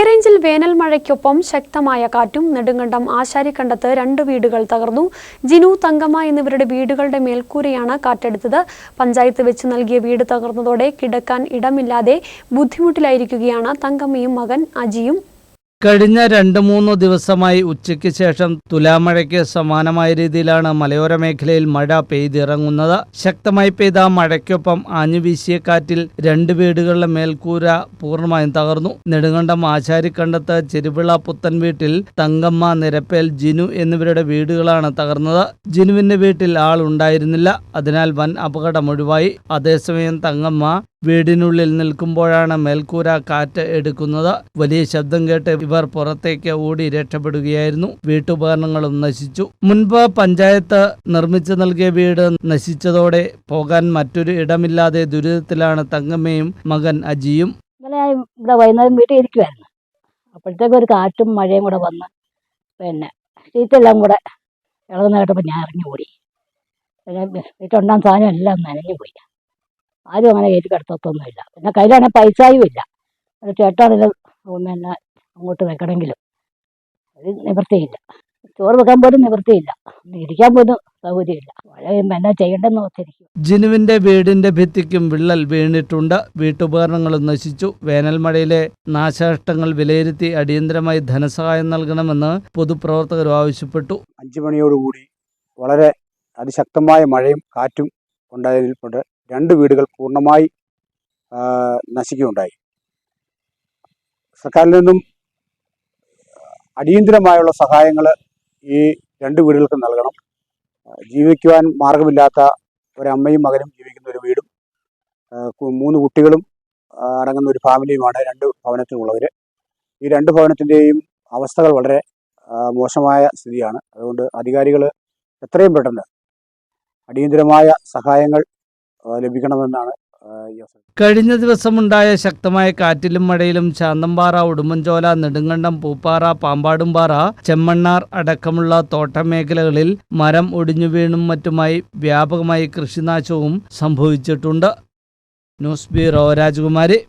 ഹൈറേഞ്ചിൽ വേനൽ മഴയ്ക്കൊപ്പം ശക്തമായ കാറ്റും നെടുങ്കണ്ടം ആശാരിക്കണ്ടത്ത് രണ്ട് വീടുകൾ തകർന്നു. ജിനു തങ്കമ്മ എന്നിവരുടെ വീടുകളുടെ മേൽക്കൂരയാണ് കാറ്റെടുത്തത് പഞ്ചായത്ത് വെച്ച് നൽകിയ വീട് തകർന്നതോടെ കിടക്കാൻ ഇടമില്ലാതെ ബുദ്ധിമുട്ടിലായിരിക്കുകയാണ് തങ്കമ്മയും മകൻ അജിയും. കഴിഞ്ഞ രണ്ട് മൂന്ന് ദിവസമായി ഉച്ചയ്ക്ക് ശേഷം തുലാമഴയ്ക്ക് സമാനമായ രീതിയിലാണ് മലയോര മേഖലയിൽ മഴ പെയ്തിറങ്ങുന്നത്. ശക്തമായി പെയ്ത മഴയ്ക്കൊപ്പം ആഞ്ഞുവീശിയ കാറ്റിൽ രണ്ട് വീടുകളിലെ മേൽക്കൂര പൂർണമായും തകർന്നു. നെടുങ്കണ്ടം ആശാരിക്കണ്ടത്ത് ചെരുവിള പുത്തൻ വീട്ടിൽ തങ്കമ്മ നിരപ്പേൽ ജിനു എന്നിവരുടെ വീടുകളാണ് തകർന്നത്. ജിനുവിന്റെ വീട്ടിൽ ആൾ ഉണ്ടായിരുന്നില്ല. അതിനാൽ വൻ അപകടം ഒഴിവായി. അതേസമയം തങ്കമ്മ വീടിനുള്ളിൽ നിൽക്കുമ്പോഴാണ് മേൽക്കൂര കാറ്റ് എടുക്കുന്നത്. വലിയ ശബ്ദം കേട്ട് ഇവർ പുറത്തേക്ക് ഓടി രക്ഷപ്പെടുകയായിരുന്നു. വീട്ടുപകരണങ്ങളും നശിച്ചു. മുൻപ് പഞ്ചായത്ത് നിർമ്മിച്ചു നൽകിയ വീട് നശിച്ചതോടെ പോകാൻ മറ്റൊരു ഇടമില്ലാതെ ദുരിതത്തിലാണ് തങ്കമ്മയും മകൻ അജിയും. ഇന്നലെ ഇവിടെ വൈകുന്നേരം വീട്ടിൽ ഇരിക്കുമായിരുന്നു അപ്പോഴത്തേക്ക് ഒരു കാറ്റും മഴയും കൂടെ വന്ന് പിന്നെ ഷീറ്റെല്ലാം കൂടെ ഇളകുന്ന കേട്ടപ്പോൾ ഞാൻ ഇറങ്ങി ഓടി. പിന്നെ വീട്ടുണ്ടാകുന്ന സാധനം എല്ലാം നനഞ്ഞു പോയി. ആരും അങ്ങനെ കയറ്റി കിടത്തൊന്നുമില്ല പിന്നെ കയ്യിലാണെങ്കിൽ പൈസയും ഇല്ല. ഒരു ചേട്ടാണെങ്കിലും പിന്നെ അങ്ങോട്ട് വെക്കണമെങ്കിലും. അത് നിവൃത്തിയില്ല. ചോറ് വെക്കാൻ പോലും നിവൃത്തിയില്ല. ഇരിക്കാൻ പോലും സൗകര്യമില്ല. എന്നാ ചെയ്യേണ്ടെന്ന് ഓർത്തിരിക്കും ജിനുവിന്റെ വീടിന്റെ ഭിത്തിക്കും വിള്ളൽ വീണിട്ടുണ്ട്. വീട്ടുപകരണങ്ങളും നശിച്ചു. വേനൽമഴയിലെ നാശനഷ്ടങ്ങൾ വിലയിരുത്തി അടിയന്തരമായി ധനസഹായം നൽകണമെന്ന് പൊതുപ്രവർത്തകർ ആവശ്യപ്പെട്ടു. അഞ്ചു മണിയോടുകൂടി വളരെ അതിശക്തമായ മഴയും കാറ്റും ഉണ്ടായതിൽ കൊണ്ട് രണ്ട് വീടുകൾ പൂർണമായി നശിക്കുകയുണ്ടായി. സർക്കാരിൽ നിന്നും അടിയന്തിരമായുള്ള സഹായങ്ങൾ ഈ രണ്ട് വീടുകൾക്കും നൽകണം. ജീവിക്കുവാൻ മാർഗമില്ലാത്ത ഒരമ്മയും മകനും ജീവിക്കുന്ന ഒരു വീടും മൂന്ന് കുട്ടികളും അടങ്ങുന്ന ഒരു ഫാമിലിയുമാണ് രണ്ട് ഭവനത്തിനുള്ളവർ ഈ രണ്ട് ഭവനത്തിന്റെയും അവസ്ഥകൾ വളരെ മോശമായ സ്ഥിതിയാണ്. അതുകൊണ്ട് അധികാരികൾ എത്രയും പെട്ടെന്ന് അടിയന്തിരമായ സഹായങ്ങൾ ലഭിക്കണമെന്നാണ് കഴിഞ്ഞ ദിവസമുണ്ടായ ശക്തമായ കാറ്റിലും മഴയിലും ശാന്തംപാറ ഉടുമ്പൻചോല നെടുങ്കണ്ടം പൂപ്പാറ പാമ്പാടുംപാറ ചെമ്മണ്ണാർ അടക്കമുള്ള തോട്ടമേഖലകളിൽ മരം ഒടിഞ്ഞു വീണും മറ്റുമായി വ്യാപകമായി കൃഷിനാശവും സംഭവിച്ചിട്ടുണ്ട്. ന്യൂസ് ബ്യൂറോ രാജകുമാരി.